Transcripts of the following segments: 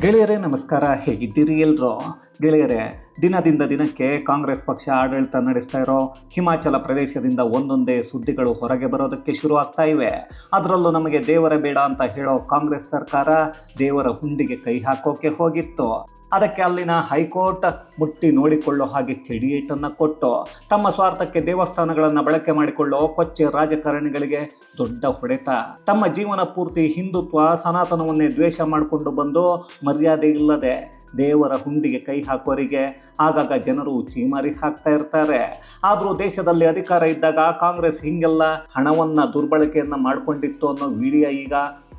ಗೆಳೆಯರೇ, ನಮಸ್ಕಾರ. ಹೇಗಿದ್ದೀರಿ ಎಲ್ರು? ಗೆಳೆಯರೇ, ದಿನದಿಂದ ದಿನಕ್ಕೆ ಕಾಂಗ್ರೆಸ್ ಪಕ್ಷ ಆಡಳಿತ ನಡೆಸ್ತಾ ಇರೋ ಹಿಮಾಚಲ ಪ್ರದೇಶದಿಂದ ಒಂದೊಂದೇ ಸುದ್ದಿಗಳು ಹೊರಗೆ ಬರೋದಕ್ಕೆ ಶುರು ಆಗ್ತಾ ಇವೆ. ಅದರಲ್ಲೂ ನಮಗೆ ದೇವರ ಬೇಡ ಅಂತ ಹೇಳೋ ಕಾಂಗ್ರೆಸ್ ಸರ್ಕಾರ ದೇವರ ಹುಂಡಿಗೆ ಕೈ ಹಾಕೋಕೆ ಹೋಗಿತ್ತು. ಅದಕ್ಕೆ ಅಲ್ಲಿನ ಹೈಕೋರ್ಟ್ ಮುಟ್ಟಿ ನೋಡಿಕೊಳ್ಳೋ ಹಾಗೆ ಚಡಿಯೇಟನ್ನು ಕೊಟ್ಟು ತಮ್ಮ ಸ್ವಾರ್ಥಕ್ಕೆ ದೇವಸ್ಥಾನಗಳನ್ನು ಬಳಕೆ ಮಾಡಿಕೊಳ್ಳೋ ಕೊಚ್ಚೆ ರಾಜಕಾರಣಿಗಳಿಗೆ ದೊಡ್ಡ ಹೊಡೆತ. ತಮ್ಮ ಜೀವನ ಪೂರ್ತಿ ಹಿಂದುತ್ವ, ಸನಾತನವನ್ನೇ ದ್ವೇಷ ಮಾಡಿಕೊಂಡು ಬಂದು ಮರ್ಯಾದೆ ಇಲ್ಲದೆ ದೇವರ ಹುಂಡಿಗೆ ಕೈ ಹಾಕೋರಿಗೆ ಆಗಾಗ ಜನರು ಚೀಮಾರಿ ಹಾಕ್ತಾ ಇರ್ತಾರೆ. ಆದರೂ ದೇಶದಲ್ಲಿ ಅಧಿಕಾರ ಇದ್ದಾಗ ಕಾಂಗ್ರೆಸ್ ಹಿಂಗೆಲ್ಲ ಹಣವನ್ನ ದುರ್ಬಳಕೆಯನ್ನ ಮಾಡ್ಕೊಂಡಿತ್ತು ಅನ್ನೋ ವಿಡಿಯೋ ಈಗ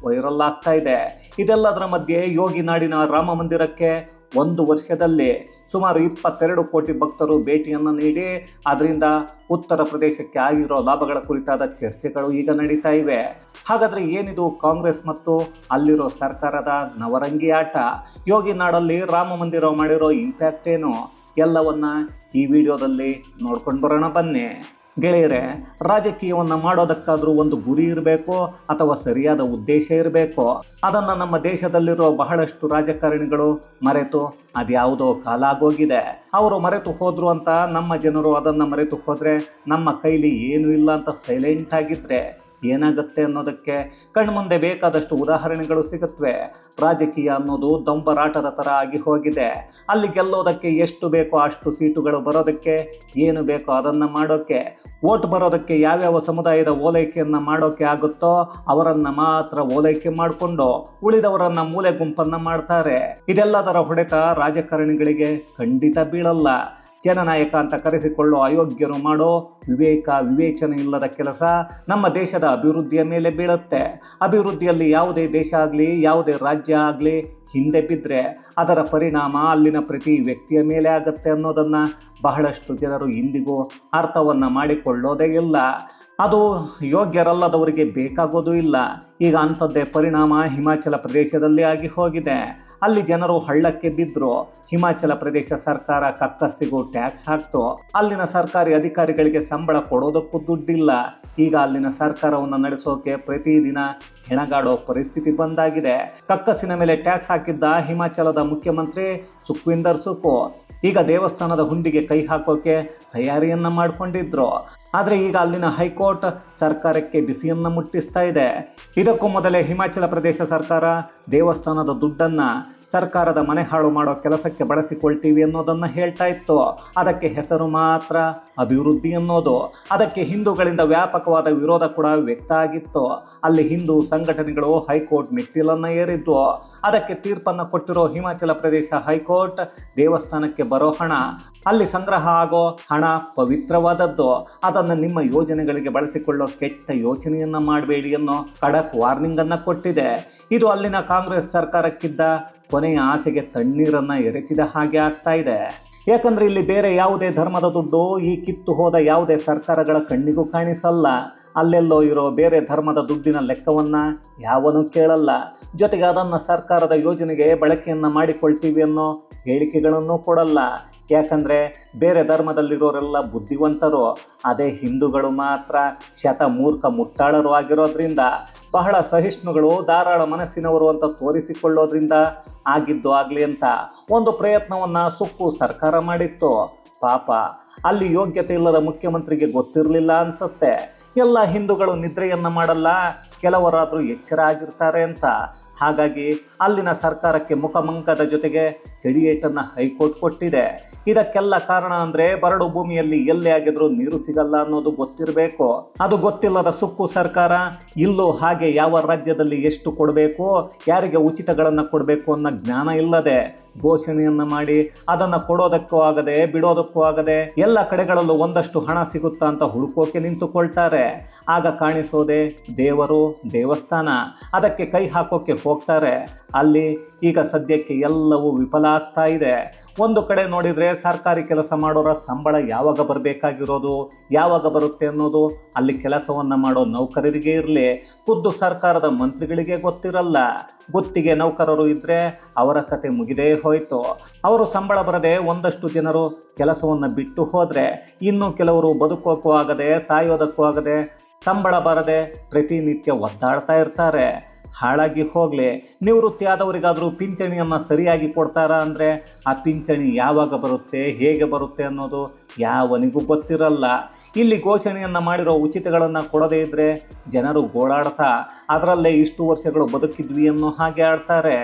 ವೈರಲ್ ಆಗ್ತಾ ಇದೆ. ಇದೆಲ್ಲದರ ಮಧ್ಯೆ ಯೋಗಿ ನಾಡಿನ ರಾಮ ಮಂದಿರಕ್ಕೆ ಒಂದು ವರ್ಷದಲ್ಲಿ ಸುಮಾರು ಇಪ್ಪತ್ತೆರಡು ಕೋಟಿ ಭಕ್ತರು ಭೇಟಿಯನ್ನು ನೀಡಿ ಅದರಿಂದ ಉತ್ತರ ಪ್ರದೇಶಕ್ಕೆ ಆಗಿರೋ ಲಾಭಗಳ ಕುರಿತಾದ ಚರ್ಚೆಗಳು ಈಗ ನಡೀತಾ ಇವೆ. ಹಾಗಾದರೆ ಏನಿದು ಕಾಂಗ್ರೆಸ್ ಮತ್ತು ಅಲ್ಲಿರೋ ಸರ್ಕಾರದ ನವರಂಗಿ ಆಟ? ಯೋಗಿ ನಾಡಲ್ಲಿ ರಾಮ ಮಂದಿರ ಮಾಡಿರೋ ಇಂಪ್ಯಾಕ್ಟ್ ಏನು? ಎಲ್ಲವನ್ನ ಈ ವಿಡಿಯೋದಲ್ಲಿ ನೋಡ್ಕೊಂಡು ಬರೋಣ ಬನ್ನಿ. ಗೆಳೆಯರೆ, ರಾಜಕೀಯವನ್ನು ಮಾಡೋದಕ್ಕಾದರೂ ಒಂದು ಗುರಿ ಇರಬೇಕು ಅಥವಾ ಸರಿಯಾದ ಉದ್ದೇಶ ಇರಬೇಕು? ಅದನ್ನು ನಮ್ಮ ದೇಶದಲ್ಲಿರೋ ಬಹಳಷ್ಟು ರಾಜಕಾರಣಿಗಳು ಮರೆತು ಅದ್ಯಾವುದೋ ಕಾಲ ಆಗೋಗಿದೆ. ಅವರು ಮರೆತು ಹೋದ್ರು ಅಂತ ನಮ್ಮ ಜನರು ಅದನ್ನು ಮರೆತು ಹೋದರೆ ನಮ್ಮ ಕೈಲಿ ಏನೂ ಇಲ್ಲ ಅಂತ ಸೈಲೆಂಟ್ ಆಗಿದ್ರೆ ಏನಾಗುತ್ತೆ ಅನ್ನೋದಕ್ಕೆ ಕಣ್ಮುಂದೆ ಬೇಕಾದಷ್ಟು ಉದಾಹರಣೆಗಳು ಸಿಗುತ್ತವೆ ರಾಜಕೀಯ ಅನ್ನೋದು ದಂಬರಾಟದ ಥರ ಆಗಿ ಹೋಗಿದೆ. ಅಲ್ಲಿ ಗೆಲ್ಲೋದಕ್ಕೆ ಎಷ್ಟು ಬೇಕೋ ಅಷ್ಟು ಸೀಟುಗಳು ಬರೋದಕ್ಕೆ, ಏನು ಬೇಕೋ ಅದನ್ನು ಮಾಡೋಕ್ಕೆ ಓಟ್ ಬರೋದಕ್ಕೆ ಯಾವ್ಯಾವ ಸಮುದಾಯದ ಓಲೈಕೆಯನ್ನು ಮಾಡೋಕ್ಕೆ ಆಗುತ್ತೋ ಅವರನ್ನು ಮಾತ್ರ ಓಲೈಕೆ ಮಾಡಿಕೊಂಡು ಉಳಿದವರನ್ನು ಮೂಲೆ ಗುಂಪನ್ನು ಮಾಡ್ತಾರೆ. ಇದೆಲ್ಲದರ ಹೊಡೆತ ರಾಜಕಾರಣಿಗಳಿಗೆ ಖಂಡಿತ ಬೀಳಲ್ಲ. ಜನನಾಯಕ ಅಂತ ಕರೆಸಿಕೊಳ್ಳೋ ಅಯೋಗ್ಯರು ಮಾಡೋ ವಿವೇಕ, ವಿವೇಚನೆ ಇಲ್ಲದ ಕೆಲಸ ನಮ್ಮ ದೇಶದ ಅಭಿವೃದ್ಧಿಯ ಮೇಲೆ ಬೀಳುತ್ತೆ. ಅಭಿವೃದ್ಧಿಯಲ್ಲಿ ಯಾವುದೇ ದೇಶ ಆಗಲಿ, ಯಾವುದೇ ರಾಜ್ಯ ಆಗಲಿ ಹಿಂದೆ ಬಿದ್ದರೆ ಅದರ ಪರಿಣಾಮ ಅಲ್ಲಿನ ಪ್ರತಿ ವ್ಯಕ್ತಿಯ ಮೇಲೆ ಆಗುತ್ತೆ ಅನ್ನೋದನ್ನು ಬಹಳಷ್ಟು ಜನರು ಇಂದಿಗೂ ಅರ್ಥವನ್ನು ಮಾಡಿಕೊಳ್ಳೋದೇ ಇಲ್ಲ. ಅದು ಯೋಗ್ಯರಲ್ಲದವರಿಗೆ ಬೇಕಾಗೋದು ಇಲ್ಲ. ಈಗ ಅಂಥದ್ದೇ ಪರಿಣಾಮ ಹಿಮಾಚಲ ಪ್ರದೇಶದಲ್ಲಿ ಆಗಿ ಹೋಗಿದೆ. ಅಲ್ಲಿ ಜನರು ಹಳ್ಳಕ್ಕೆ ಬಿದ್ದರು ಹಿಮಾಚಲ ಪ್ರದೇಶ ಸರ್ಕಾರ ಕಕ್ಕಸ್ಸಿಗೂ ಟ್ಯಾಕ್ಸ್ ಹಾಕ್ತು. ಅಲ್ಲಿನ ಸರ್ಕಾರಿ ಅಧಿಕಾರಿಗಳಿಗೆ ಸಂಬಳ ಕೊಡೋದಕ್ಕೂ ದುಡ್ಡಿಲ್ಲ. ಈಗ ಅಲ್ಲಿನ ಸರ್ಕಾರವನ್ನು ನಡೆಸೋಕೆ ಪ್ರತಿದಿನ ಹೆಣಗಾಡೋ ಪರಿಸ್ಥಿತಿ ಬಂದಾಗಿದೆ. ಕಕ್ಕಸಿನ ಮೇಲೆ ಟ್ಯಾಕ್ಸ್ ಹಾಕಿದ್ದ ಹಿಮಾಚಲದ ಮುಖ್ಯಮಂತ್ರಿ ಸುಖ್ವಿಂದರ್ ಸುಖು. ಈಗ ದೇವಸ್ಥಾನದ ಹುಂಡಿಗೆ ಕೈ ಹಾಕೋಕೆ ತಯಾರಿಯನ್ನ ಮಾಡಿಕೊಂಡಿದ್ರು. ಆದರೆ ಈಗ ಅಲ್ಲಿನ ಹೈಕೋರ್ಟ್ ಸರ್ಕಾರಕ್ಕೆ ಬಿಸಿಯನ್ನು ಮುಟ್ಟಿಸ್ತಾ ಇದೆ. ಇದಕ್ಕೂ ಮೊದಲೇ ಹಿಮಾಚಲ ಪ್ರದೇಶ ಸರ್ಕಾರ ದೇವಸ್ಥಾನದ ದುಡ್ಡನ್ನ ಸರ್ಕಾರದ ಮನೆ ಹಾಳು ಮಾಡೋ ಕೆಲಸಕ್ಕೆ ಬಳಸಿಕೊಳ್ತೀವಿ ಅನ್ನೋದನ್ನು ಹೇಳ್ತಾ ಇತ್ತು. ಅದಕ್ಕೆ ಹೆಸರು ಮಾತ್ರ ಅಭಿವೃದ್ಧಿ ಅನ್ನೋದು. ಅದಕ್ಕೆ ಹಿಂದೂಗಳಿಂದ ವ್ಯಾಪಕವಾದ ವಿರೋಧ ಕೂಡ ವ್ಯಕ್ತ ಆಗಿತ್ತು. ಅಲ್ಲಿ ಹಿಂದೂ ಸಂಘಟನೆಗಳು ಹೈಕೋರ್ಟ್ ಮೆಟ್ಟಿಲನ್ನು ಏರಿದ್ವು ಅದಕ್ಕೆ ತೀರ್ಪನ್ನು ಕೊಟ್ಟಿರೋ ಹಿಮಾಚಲ ಪ್ರದೇಶ ಹೈಕೋರ್ಟ್ ದೇವಸ್ಥಾನಕ್ಕೆ ಬರೋ ಹಣ. ಅಲ್ಲಿ ಸಂಗ್ರಹ ಆಗೋ ಹಣ ಪವಿತ್ರವಾದದ್ದು. ಅದನ್ನು ನಿಮ್ಮ ಯೋಜನೆಗಳಿಗೆ ಬಳಸಿಕೊಳ್ಳೋ ಕೆಟ್ಟ ಯೋಚನೆಯನ್ನು ಮಾಡಬೇಡಿ ಅನ್ನೋ ಕಡಕ್ ವಾರ್ನಿಂಗ್ ಅನ್ನ ಕೊಟ್ಟಿದೆ. ಇದು ಅಲ್ಲಿನ ಕಾಂಗ್ರೆಸ್ ಸರ್ಕಾರಕ್ಕಿದ್ದ ಕೊನೆಯ ಆಸೆಗೆ ತಣ್ಣೀರನ್ನ ಎರಚಿದ ಹಾಗೆ ಆಗ್ತಾ ಇದೆ. ಯಾಕಂದ್ರೆ ಇಲ್ಲಿ ಬೇರೆ ಯಾವುದೇ ಧರ್ಮದ ದುಡ್ಡು ಈ ಕಿತ್ತು ಹೋದ ಯಾವುದೇ ಸರ್ಕಾರಗಳ ಕಣ್ಣಿಗೂ ಕಾಣಿಸಲ್ಲ. ಅಲ್ಲೆಲ್ಲೋ ಇರೋ ಬೇರೆ ಧರ್ಮದ ದುಡ್ಡಿನ ಲೆಕ್ಕವನ್ನ ಯಾವನೂ ಕೇಳಲ್ಲ. ಜೊತೆಗೆ ಅದನ್ನು ಸರ್ಕಾರದ ಯೋಜನೆಗೆ ಬಳಕೆಯನ್ನ ಮಾಡಿಕೊಳ್ತೀವಿ ಅನ್ನೋ ಹೇಳಿಕೆಗಳನ್ನು ಕೊಡಲ್ಲ. ಯಾಕಂದರೆ ಬೇರೆ ಧರ್ಮದಲ್ಲಿರೋರೆಲ್ಲ ಬುದ್ಧಿವಂತರು, ಅದೇ ಹಿಂದೂಗಳು ಮಾತ್ರ ಶತಮೂರ್ಖ ಮುಟ್ಟಾಳರು ಆಗಿರೋದ್ರಿಂದ, ಬಹಳ ಸಹಿಷ್ಣುಗಳು, ಧಾರಾಳ ಮನಸ್ಸಿನವರು ಅಂತ ತೋರಿಸಿಕೊಳ್ಳೋದ್ರಿಂದ ಆಗಿದ್ದು ಆಗಲಿ ಅಂತ ಒಂದು ಪ್ರಯತ್ನವನ್ನು ಸುಕ್ಕು ಸರ್ಕಾರ ಮಾಡಿತ್ತು. ಪಾಪ, ಅಲ್ಲಿ ಯೋಗ್ಯತೆ ಇಲ್ಲದ ಮುಖ್ಯಮಂತ್ರಿಗೆ ಗೊತ್ತಿರಲಿಲ್ಲ ಅನಿಸುತ್ತೆ. ಎಲ್ಲ ಹಿಂದೂಗಳು ನಿದ್ರೆಯನ್ನು ಮಾಡಲ್ಲ, ಕೆಲವರಾದರೂ ಎಚ್ಚರ ಆಗಿರ್ತಾರೆ ಅಂತ. ಹಾಗಾಗಿ ಅಲ್ಲಿನ ಸರ್ಕಾರಕ್ಕೆ ಮುಖಮಂಕದ ಜೊತೆಗೆ ಚಡಿಯೇಟನ್ನು ಹೈಕೋರ್ಟ್ ಕೊಟ್ಟಿದೆ. ಇದಕ್ಕೆಲ್ಲ ಕಾರಣ ಅಂದ್ರೆ ಬರಡು ಭೂಮಿಯಲ್ಲಿ ಎಲ್ಲೇ ಆಗಿದ್ರೂ ನೀರು ಸಿಗಲ್ಲ ಅನ್ನೋದು ಗೊತ್ತಿರಬೇಕು. ಅದು ಗೊತ್ತಿಲ್ಲದ ಸುಕ್ಕು ಸರ್ಕಾರ ಇಲ್ಲೂ ಹಾಗೆ ಯಾವ ರಾಜ್ಯದಲ್ಲಿ ಎಷ್ಟು ಕೊಡಬೇಕು, ಯಾರಿಗೆ ಉಚಿತಗಳನ್ನು ಕೊಡಬೇಕು ಅನ್ನೋ ಜ್ಞಾನ ಇಲ್ಲದೆ ಘೋಷಣೆಯನ್ನು ಮಾಡಿ ಅದನ್ನ ಕೊಡೋದಕ್ಕೂ ಆಗದೆ ಬಿಡೋದಕ್ಕೂ ಆಗದೆ ಎಲ್ಲ ಕಡೆಗಳಲ್ಲೂ ಒಂದಷ್ಟು ಹಣ ಸಿಗುತ್ತಾ ಅಂತ ಹುಡುಕೋಕೆ ನಿಂತುಕೊಳ್ತಾರೆ. ಆಗ ಕಾಣಿಸೋದೆ ದೇವರು ದೇವಸ್ಥಾನ. ಅದಕ್ಕೆ ಕೈ ಹಾಕೋಕೆ ಹೋಗ್ತಾರೆ. ಅಲ್ಲಿ ಈಗ ಸದ್ಯಕ್ಕೆ ಎಲ್ಲವೂ ವಿಫಲ ಆಗ್ತಾ ಇದೆ. ಒಂದು ಕಡೆ ನೋಡಿದರೆ ಸರ್ಕಾರಿ ಕೆಲಸ ಮಾಡೋರ ಸಂಬಳ ಯಾವಾಗ ಬರಬೇಕಾಗಿರೋದು, ಯಾವಾಗ ಬರುತ್ತೆ ಅನ್ನೋದು, ಅಲ್ಲಿ ಕೆಲಸವನ್ನು ಮಾಡೋ ನೌಕರರಿಗೆ ಇರಲಿ. ಖುದ್ದು ಸರ್ಕಾರದ ಮಂತ್ರಿಗಳಿಗೆ ಗೊತ್ತಿರಲ್ಲ. ಗುತ್ತಿಗೆ ನೌಕರರು ಇದ್ದರೆ ಅವರ ಕತೆ ಮುಗಿದೇ ಹೋಯಿತು. ಅವರು ಸಂಬಳ ಬರದೆ ಒಂದಷ್ಟು ಜನರು ಕೆಲಸವನ್ನು ಬಿಟ್ಟು ಹೋದರೆ, ಇನ್ನು ಕೆಲವರು ಬದುಕೋಕ್ಕೂ ಆಗದೆ, ಸಾಯೋದಕ್ಕೂ ಆಗದೆ, ಸಂಬಳ ಬರದೆ ಪ್ರತಿನಿತ್ಯ ಒದ್ದಾಡ್ತಾ ಇರ್ತಾರೆ. ಹಾಳಾಗಿ ಹೋಗಲಿ, ನಿವೃತ್ತಿ ಆದವರಿಗಾದರೂ ಪಿಂಚಣಿಯನ್ನು ಸರಿಯಾಗಿ ಕೊಡ್ತಾರಾ ಅಂದರೆ ಆ ಪಿಂಚಣಿ ಯಾವಾಗ ಬರುತ್ತೆ, ಹೇಗೆ ಬರುತ್ತೆ ಅನ್ನೋದು ಯಾವನಿಗೂ ಗೊತ್ತಿರಲ್ಲ. ಇಲ್ಲಿ ಘೋಷಣೆಯನ್ನು ಮಾಡಿರೋ ಉಚಿತಗಳನ್ನು ಕೊಡದೇ ಇದ್ದರೆ ಜನರು ಗೋಳಾಡ್ತಾ, ಅದರಲ್ಲೇ ಇಷ್ಟು ವರ್ಷಗಳು ಬದುಕಿದ್ವಿ ಅನ್ನೋ ಹಾಗೆ ಆಡ್ತಾರೆ.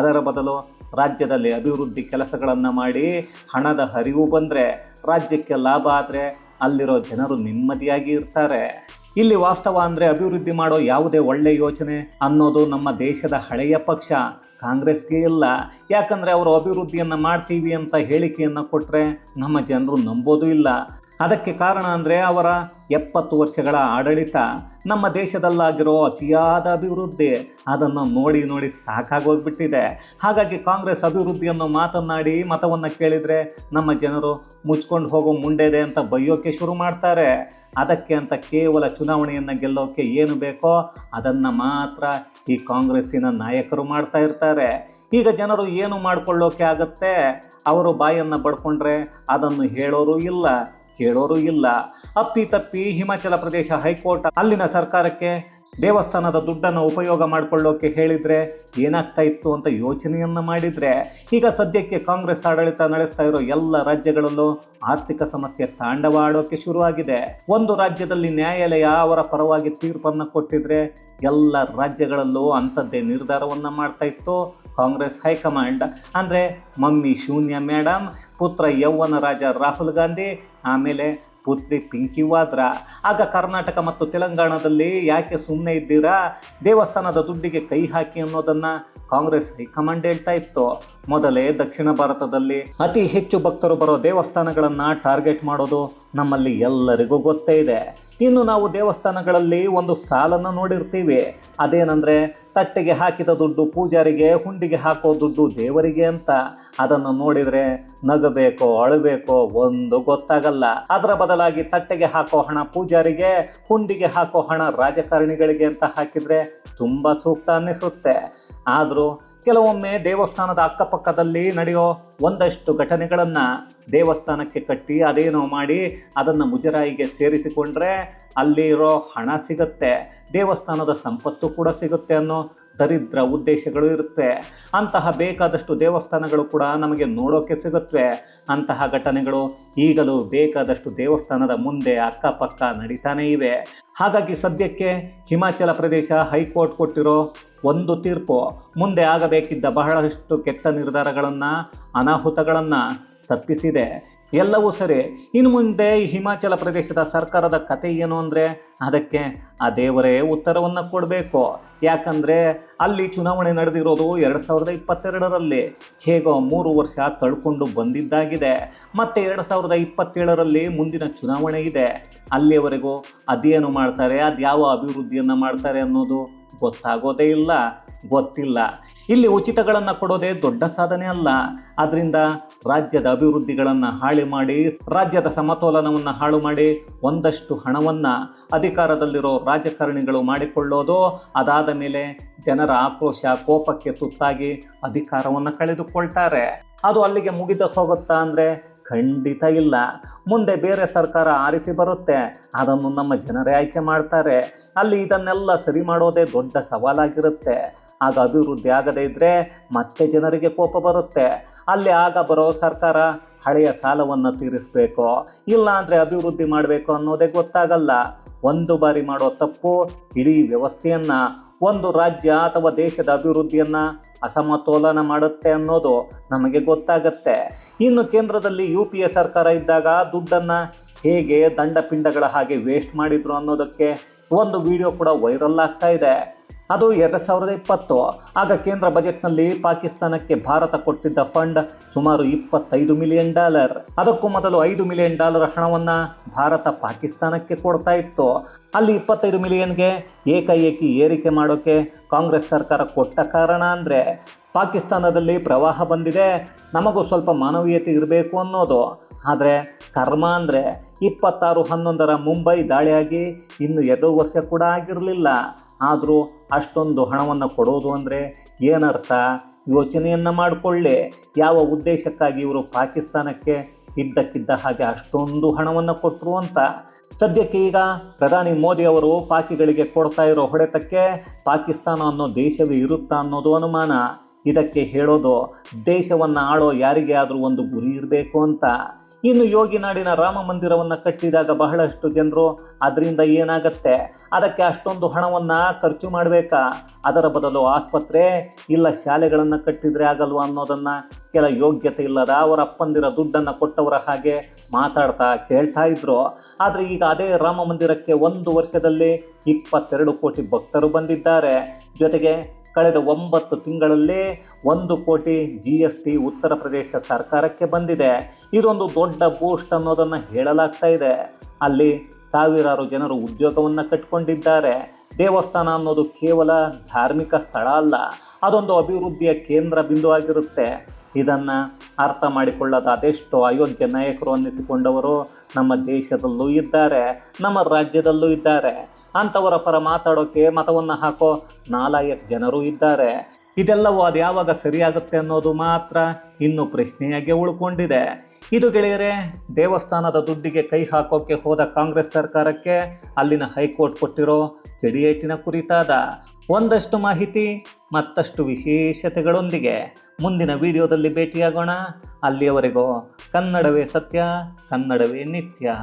ಅದರ ಬದಲು ರಾಜ್ಯದಲ್ಲಿ ಅಭಿವೃದ್ಧಿ ಕೆಲಸಗಳನ್ನು ಮಾಡಿ ಹಣದ ಹರಿವು ಬಂದರೆ, ರಾಜ್ಯಕ್ಕೆ ಲಾಭ ಆದರೆ ಅಲ್ಲಿರೋ ಜನರು ನೆಮ್ಮದಿಯಾಗಿ ಇರ್ತಾರೆ. ಇಲ್ಲಿ ವಾಸ್ತವ ಅಂದರೆ ಅಭಿವೃದ್ಧಿ ಮಾಡೋ ಯಾವುದೇ ಒಳ್ಳೆ ಯೋಚನೆ ಅನ್ನೋದು ನಮ್ಮ ದೇಶದ ಹಳೆಯ ಪಕ್ಷ. ಕಾಂಗ್ರೆಸ್ಗೆ ಇಲ್ಲ. ಯಾಕಂದರೆ ಅವರು ಅಭಿವೃದ್ಧಿಯನ್ನು ಮಾಡ್ತೀವಿ ಅಂತ ಹೇಳಿಕೆಯನ್ನು ಕೊಟ್ಟರೆ ನಮ್ಮ ಜನರು ನಂಬೋದು ಇಲ್ಲ. ಅದಕ್ಕೆ ಕಾರಣ ಅಂದರೆ ಅವರ ಎಪ್ಪತ್ತು ವರ್ಷಗಳ ಆಡಳಿತ ನಮ್ಮ ದೇಶದಲ್ಲಾಗಿರೋ ಅತಿಯಾದ ಅಭಿವೃದ್ಧಿ. ಅದನ್ನು ನೋಡಿ ನೋಡಿ ಸಾಕಾಗೋಗ್ಬಿಟ್ಟಿದೆ. ಹಾಗಾಗಿ ಕಾಂಗ್ರೆಸ್ ಅಭಿವೃದ್ಧಿಯನ್ನು ಮಾತನಾಡಿ ಮತವನ್ನು ಕೇಳಿದರೆ ನಮ್ಮ ಜನರು ಮುಚ್ಕೊಂಡು ಹೋಗೋ ಮುಂಡೆದೆ ಅಂತ ಬೈಯೋಕೆ ಶುರು ಮಾಡ್ತಾರೆ. ಅದಕ್ಕೆ ಅಂತ ಕೇವಲ ಚುನಾವಣೆಯನ್ನು ಗೆಲ್ಲೋಕೆ ಏನು ಬೇಕೋ ಅದನ್ನು ಮಾತ್ರ ಈ ಕಾಂಗ್ರೆಸ್ಸಿನ ನಾಯಕರು ಮಾಡ್ತಾ ಇರ್ತಾರೆ. ಈಗ ಜನರು ಏನು ಮಾಡ್ಕೊಳ್ಳೋಕೆ ಆಗುತ್ತೆ? ಅವರು ಬಾಯನ್ನು ಬಡ್ಕೊಂಡ್ರೆ ಅದನ್ನು ಹೇಳೋರು ಇಲ್ಲ. ಕೇಳೋರು ಇಲ್ಲ. ಅಪ್ಪಿ ತಪ್ಪಿ ಹಿಮಾಚಲ ಪ್ರದೇಶ ಹೈಕೋರ್ಟ್ ಅಲ್ಲಿನ ಸರ್ಕಾರಕ್ಕೆ ದೇವಸ್ಥಾನದ ದುಡ್ಡನ್ನು ಉಪಯೋಗ ಮಾಡಿಕೊಳ್ಳೋಕೆ ಹೇಳಿದರೆ ಏನಾಗ್ತಾ ಇತ್ತು ಅಂತ ಯೋಚನೆಯನ್ನು ಮಾಡಿದರೆ ಈಗ ಸದ್ಯಕ್ಕೆ ಕಾಂಗ್ರೆಸ್ ಆಡಳಿತ ನಡೆಸ್ತಾ ಇರೋ ಎಲ್ಲ ರಾಜ್ಯಗಳಲ್ಲೂ ಆರ್ಥಿಕ ಸಮಸ್ಯೆ ತಾಂಡವ ಆಡೋಕೆ ಶುರುವಾಗಿದೆ. ಒಂದು ರಾಜ್ಯದಲ್ಲಿ ನ್ಯಾಯಾಲಯ ಅವರ ಪರವಾಗಿ ತೀರ್ಪನ್ನು ಕೊಟ್ಟಿದ್ರೆ ಎಲ್ಲ ರಾಜ್ಯಗಳಲ್ಲೂ ಅಂಥದ್ದೇ ನಿರ್ಧಾರವನ್ನು ಮಾಡ್ತಾ ಇತ್ತು. ಕಾಂಗ್ರೆಸ್ ಹೈಕಮಾಂಡ್ ಅಂದರೆ ಮಮ್ಮಿ ಶೂನ್ಯ ಮೇಡಮ್ ಪುತ್ರ ಯೌವನ ರಾಜ ರಾಹುಲ್ ಗಾಂಧಿ, ಆಮೇಲೆ ಪುತ್ರಿ ಪಿಂಕಿ ವಾದ್ರಾ. ಆಗ ಕರ್ನಾಟಕ ಮತ್ತು ತೆಲಂಗಾಣದಲ್ಲಿ ಯಾಕೆ ಸುಮ್ಮನೆ ಇದ್ದೀರಾ? ದೇವಸ್ಥಾನದ ದುಡ್ಡಿಗೆ ಕೈ ಹಾಕಿ ಅನ್ನೋದನ್ನು ಕಾಂಗ್ರೆಸ್ ಹೈಕಮಾಂಡ್ ಹೇಳ್ತಾ ಇತ್ತು. ಮೊದಲೇ ದಕ್ಷಿಣ ಭಾರತದಲ್ಲಿ ಅತಿ ಹೆಚ್ಚು ಭಕ್ತರು ಬರೋ ದೇವಸ್ಥಾನಗಳನ್ನು ಟಾರ್ಗೆಟ್ ಮಾಡೋದು ನಮ್ಮಲ್ಲಿ ಎಲ್ಲರಿಗೂ ಗೊತ್ತೇ ಇದೆ. ಇನ್ನು ನಾವು ದೇವಸ್ಥಾನಗಳಲ್ಲಿ ಒಂದು ಸಾಲನ್ನು ನೋಡಿರ್ತೀವಿ. ಅದೇನೆಂದರೆ ತಟ್ಟೆಗೆ ಹಾಕಿದ ದುಡ್ಡು, ಪೂಜಾರಿಗೆ, ಹುಂಡಿಗೆ ಹಾಕೋ ದುಡ್ಡು, ದೇವರಿಗೆ ಅಂತ ಅದನ್ನು ನೋಡಿದರೆ ನಗಬೇಕೋ, ಅಳಬೇಕೋ ಒಂದು ಗೊತ್ತಾಗಲ್ಲ. ಅದರ ಬದಲಾಗಿ ತಟ್ಟೆಗೆ ಹಾಕೋ ಹಣ ಪೂಜಾರಿಗೆ, ಹುಂಡಿಗೆ ಹಾಕೋ ಹಣ ರಾಜಕಾರಣಿಗಳಿಗೆ ಅಂತ ಹಾಕಿದರೆ ತುಂಬ ಸೂಕ್ತ ಅನ್ನಿಸುತ್ತೆ. ಆದರೂ ಕೆಲವೊಮ್ಮೆ ದೇವಸ್ಥಾನದ ಅಕ್ಕಪಕ್ಕದಲ್ಲಿ ನಡೆಯೋ ಒಂದಷ್ಟು ಘಟನೆಗಳನ್ನು ದೇವಸ್ಥಾನಕ್ಕೆ ಕಟ್ಟಿ ಅದೇನೋ ಮಾಡಿ ಅದನ್ನು ಮುಜರಾಯಿಗೆ ಸೇರಿಸಿಕೊಂಡ್ರೆ ಅಲ್ಲಿರೋ ಹಣ ಸಿಗುತ್ತೆ, ದೇವಸ್ಥಾನದ ಸಂಪತ್ತು ಕೂಡ ಸಿಗುತ್ತೆ ಅನ್ನೋ ದರಿದ್ರ ಉದ್ದೇಶಗಳು ಇರುತ್ತೆ. ಅಂತಹ ಬೇಕಾದಷ್ಟು ದೇವಸ್ಥಾನಗಳು ಕೂಡ ನಮಗೆ ನೋಡೋಕೆ ಸಿಗುತ್ತವೆ ಅಂತಹ ಘಟನೆಗಳು ಈಗಲೂ ಬೇಕಾದಷ್ಟು ದೇವಸ್ಥಾನದ ಮುಂದೆ ಅಕ್ಕಪಕ್ಕ ನಡೀತಾನೇ ಇವೆ. ಹಾಗಾಗಿ ಸದ್ಯಕ್ಕೆ ಹಿಮಾಚಲ ಪ್ರದೇಶ ಹೈಕೋರ್ಟ್ ಕೊಟ್ಟಿರೋ ಒಂದು ತೀರ್ಪು, ಮುಂದೆ ಆಗಬೇಕಿದ್ದ ಬಹಳಷ್ಟು ಕೆಟ್ಟ ನಿರ್ಧಾರಗಳನ್ನು, ಅನಾಹುತಗಳನ್ನು ತಪ್ಪಿಸಿದೆ. ಎಲ್ಲವೂ ಸರಿ. ಇನ್ನು ಮುಂದೆ ಹಿಮಾಚಲ ಪ್ರದೇಶದ ಸರ್ಕಾರದ ಕತೆ ಏನು ಅಂದರೆ, ಅದಕ್ಕೆ ಆ ದೇವರೇ ಉತ್ತರವನ್ನು ಕೊಡಬೇಕು. ಯಾಕಂದರೆ ಅಲ್ಲಿ ಚುನಾವಣೆ ನಡೆದಿರೋದು ಎರಡು ಸಾವಿರದ ಇಪ್ಪತ್ತೆರಡರಲ್ಲಿ. ಹೇಗೋ ಮೂರು ವರ್ಷ ತಳ್ಕೊಂಡು ಬಂದಿದ್ದಾಗಿದೆ. ಮತ್ತು ಎರಡು ಸಾವಿರದ ಇಪ್ಪತ್ತೇಳರಲ್ಲಿ ಮುಂದಿನ ಚುನಾವಣೆ ಇದೆ. ಅಲ್ಲಿಯವರೆಗೂ ಅದೇನು ಮಾಡ್ತಾರೆ, ಅದು ಯಾವ ಅಭಿವೃದ್ಧಿಯನ್ನು ಮಾಡ್ತಾರೆ ಅನ್ನೋದು ಗೊತ್ತಾಗೋದೇ ಇಲ್ಲ, ಗೊತ್ತಿಲ್ಲ. ಇಲ್ಲಿ ಉಚಿತಗಳನ್ನು ಕೊಡೋದೇ ದೊಡ್ಡ ಸಾಧನೆ ಅಲ್ಲ. ಅದರಿಂದ ರಾಜ್ಯದ ಅಭಿವೃದ್ಧಿಗಳನ್ನು ಹಾಳು ಮಾಡಿ ರಾಜ್ಯದ ಸಮತೋಲನವನ್ನು ಹಾಳು ಮಾಡಿ ಒಂದಷ್ಟು ಹಣವನ್ನು ಅಧಿಕಾರದಲ್ಲಿರೋ ರಾಜಕಾರಣಿಗಳು ಮಾಡಿಕೊಳ್ಳೋದು, ಅದಾದ ಮೇಲೆ ಜನರ ಆಕ್ರೋಶ, ಕೋಪಕ್ಕೆ ತುತ್ತಾಗಿ ಅಧಿಕಾರವನ್ನು ಕಳೆದುಕೊಳ್ತಾರೆ. ಅದು ಅಲ್ಲಿಗೆ ಮುಗಿದ ಹೋಗುತ್ತಾ ಅಂದರೆ ಖಂಡಿತ ಇಲ್ಲ. ಮುಂದೆ ಬೇರೆ ಸರ್ಕಾರ ಆರಿಸಿ ಬರುತ್ತೆ. ಅದನ್ನು ನಮ್ಮ ಜನರೇ ಆಯ್ಕೆ ಮಾಡ್ತಾರೆ. ಅಲ್ಲಿ ಇದನ್ನೆಲ್ಲ ಸರಿ ಮಾಡೋದೇ ದೊಡ್ಡ ಸವಾಲಾಗಿರುತ್ತೆ. ಆಗ ಅಭಿವೃದ್ಧಿ ಆಗದೇ ಇದ್ರೆ ಮತ್ತೆ ಜನರಿಗೆ ಕೋಪ ಬರುತ್ತೆ. ಅಲ್ಲಿ ಆಗ ಬರೋ ಸರ್ಕಾರ ಹಳೆಯ ಸಾಲವನ್ನು ತೀರಿಸಬೇಕು ಇಲ್ಲ ಅಂದರೆ ಅಭಿವೃದ್ಧಿ ಮಾಡಬೇಕು ಅನ್ನೋದೇ ಗೊತ್ತಾಗಲ್ಲ. ಒಂದು ಬಾರಿ ಮಾಡೋ ತಪ್ಪು, ಇಡೀ ವ್ಯವಸ್ಥೆಯನ್ನು, ಒಂದು ರಾಜ್ಯ ಅಥವಾ ದೇಶದ ಅಭಿವೃದ್ಧಿಯನ್ನು ಅಸಮತೋಲನ ಮಾಡುತ್ತೆ ಅನ್ನೋದು ನಮಗೆ ಗೊತ್ತಾಗತ್ತೆ. ಇನ್ನು ಕೇಂದ್ರದಲ್ಲಿ ಯು ಪಿ ಎ ಸರ್ಕಾರ ಇದ್ದಾಗ ದುಡ್ಡನ್ನು ಹೇಗೆ ದಂಡಪಿಂಡಗಳ ಹಾಗೆ ವೇಸ್ಟ್ ಮಾಡಿದ್ರು ಅನ್ನೋದಕ್ಕೆ ಒಂದು ವಿಡಿಯೋ ಕೂಡ ವೈರಲ್ ಆಗ್ತಾ ಇದೆ. ಅದು ಎರಡು ಸಾವಿರದ ಇಪ್ಪತ್ತು. ಆಗ ಕೇಂದ್ರ ಬಜೆಟ್ನಲ್ಲಿ ಪಾಕಿಸ್ತಾನಕ್ಕೆ ಭಾರತ ಕೊಟ್ಟಿದ್ದ ಫಂಡ್ ಸುಮಾರು ಇಪ್ಪತ್ತೈದು ಮಿಲಿಯನ್ ಡಾಲರ್. ಅದಕ್ಕೂ ಮೊದಲು ಐದು ಮಿಲಿಯನ್ ಡಾಲರ್ ಹಣವನ್ನು ಭಾರತ ಪಾಕಿಸ್ತಾನಕ್ಕೆ ಕೊಡ್ತಾ ಇತ್ತು. ಅಲ್ಲಿ ಇಪ್ಪತ್ತೈದು ಮಿಲಿಯನ್ಗೆ ಏಕಾಏಕಿ ಏರಿಕೆ ಮಾಡೋಕ್ಕೆ ಕಾಂಗ್ರೆಸ್ ಸರ್ಕಾರ ಕೊಟ್ಟ ಕಾರಣ ಅಂದರೆ, ಪಾಕಿಸ್ತಾನದಲ್ಲಿ ಪ್ರವಾಹ ಬಂದಿದೆ, ನಮಗೂ ಸ್ವಲ್ಪ ಮಾನವೀಯತೆ ಇರಬೇಕು ಅನ್ನೋದು. ಆದರೆ ಕರ್ಮ ಅಂದರೆ ಇಪ್ಪತ್ತಾರು ಹನ್ನೊಂದರ ಮುಂಬೈ ದಾಳಿಯಾಗಿ ಇನ್ನು ಎರಡು ವರ್ಷ ಕೂಡ ಆಗಿರಲಿಲ್ಲ. ಆದರೂ ಅಷ್ಟೊಂದು ಹಣವನ್ನು ಕೊಡೋದು ಅಂದರೆ ಏನರ್ಥ? ಯೋಚನೆಯನ್ನು ಮಾಡಿಕೊಳ್ಳೆ. ಯಾವ ಉದ್ದೇಶಕ್ಕಾಗಿ ಇವರು ಪಾಕಿಸ್ತಾನಕ್ಕೆ ಇದ್ದಕ್ಕಿದ್ದ ಹಾಗೆ ಅಷ್ಟೊಂದು ಹಣವನ್ನು ಕೊಟ್ಟರು ಅಂತ. ಸದ್ಯಕ್ಕೆ ಈಗ ಪ್ರಧಾನಿ ಮೋದಿ ಅವರು ಪಾಕಿಗಳಿಗೆ ಕೊಡ್ತಾ ಇರೋ ಹೊಡೆತಕ್ಕೆ ಪಾಕಿಸ್ತಾನ ಅನ್ನೋ ದೇಶವೇ ಇರುತ್ತಾ ಅನ್ನೋದು ಅನುಮಾನ. ಇದಕ್ಕೆ ಹೇಳೋದು, ದೇಶವನ್ನು ಆಳೋ ಯಾರಿಗೆ ಆದರೂ ಒಂದು ಗುರಿ ಇರಬೇಕು ಅಂತ. ಇನ್ನು ಯೋಗಿ ನಾಡಿನ ರಾಮ ಮಂದಿರವನ್ನು ಕಟ್ಟಿದಾಗ ಬಹಳಷ್ಟು ಜನರು ಅದರಿಂದ ಏನಾಗತ್ತೆ? ಅದಕ್ಕೆ ಅಷ್ಟೊಂದು ಹಣವನ್ನು ಖರ್ಚು ಮಾಡಬೇಕಾ? ಅದರ ಬದಲು ಆಸ್ಪತ್ರೆ ಇಲ್ಲ ಶಾಲೆಗಳನ್ನು ಕಟ್ಟಿದರೆ ಆಗಲ್ವಾ ಅನ್ನೋದನ್ನು ಕೆಲ ಯೋಗ್ಯತೆ ಇಲ್ಲದ ಅವರ ಅಪ್ಪಂದಿರ ದುಡ್ಡನ್ನು ಕೊಟ್ಟವರ ಹಾಗೆ ಮಾತಾಡ್ತಾ ಕೇಳ್ತಾ ಇದ್ರು. ಆದರೆ ಈಗ ಅದೇ ರಾಮ ಮಂದಿರಕ್ಕೆ ಒಂದು ವರ್ಷದಲ್ಲಿ ಇಪ್ಪತ್ತೆರಡು ಕೋಟಿ ಭಕ್ತರು ಬಂದಿದ್ದಾರೆ. ಜೊತೆಗೆ ಕಳೆದ ಒಂಬತ್ತು ತಿಂಗಳಲ್ಲಿ ಒಂದು ಕೋಟಿ G S T Uttar Pradesh ಸರ್ಕಾರಕ್ಕೆ ಬಂದಿದೆ. ಇದೊಂದು ದೊಡ್ಡ ಬೂಸ್ಟ್ ಅನ್ನೋದನ್ನು ಹೇಳಲಾಗ್ತಾ ಇದೆ. ಅಲ್ಲಿ ಸಾವಿರಾರು ಜನರು ಉದ್ಯೋಗವನ್ನು ಕಟ್ಕೊಂಡಿದ್ದಾರೆ. ದೇವಸ್ಥಾನ ಅನ್ನೋದು ಕೇವಲ ಧಾರ್ಮಿಕ ಸ್ಥಳ ಅಲ್ಲ, ಅದೊಂದು ಅಭಿವೃದ್ಧಿಯ ಕೇಂದ್ರ ಬಿಂದು ಆಗಿರುತ್ತೆ ಇದನ್ನು ಅರ್ಥ ಮಾಡಿಕೊಳ್ಳದ ಅದೆಷ್ಟೋ ಅಯೋಗ್ಯ ನಾಯಕರು ಅನ್ನಿಸಿಕೊಂಡವರು ನಮ್ಮ ದೇಶದಲ್ಲೂ ಇದ್ದಾರೆ, ನಮ್ಮ ರಾಜ್ಯದಲ್ಲೂ ಇದ್ದಾರೆ. ಅಂಥವರ ಪರ ಮಾತಾಡೋಕ್ಕೆ ಮತವನ್ನು ಹಾಕೋ ನಾಲಾಯಕ್ ಜನರು ಇದ್ದಾರೆ. ಇದೆಲ್ಲವೂ ಅದು ಯಾವಾಗ ಸರಿಯಾಗುತ್ತೆ ಅನ್ನೋದು ಮಾತ್ರ ಇನ್ನು ಪ್ರಶ್ನೆಯಾಗಿ ಉಳ್ಕೊಂಡಿದೆ. ಇದು ಗೆಳೆಯರೆ, ದೇವಸ್ಥಾನದ ದುಡ್ಡಿಗೆ ಕೈ ಹಾಕೋಕ್ಕೆ ಹೋದ ಕಾಂಗ್ರೆಸ್ ಸರ್ಕಾರಕ್ಕೆ ಅಲ್ಲಿನ ಹೈಕೋರ್ಟ್ ಕೊಟ್ಟಿರೋ ಚಡಿಯೇಟಿನ ಕುರಿತಾದ ಒಂದಷ್ಟು ಮಾಹಿತಿ, ಮತ್ತಷ್ಟು ವಿಶೇಷತೆಗಳೊಂದಿಗೆ ಮುಂದಿನ ವಿಡಿಯೋದಲ್ಲಿ ಭೇಟಿಯಾಗೋಣ. ಅಲ್ಲಿಯವರೆಗೂ ಕನ್ನಡವೇ ಸತ್ಯ, ಕನ್ನಡವೇ ನಿತ್ಯ.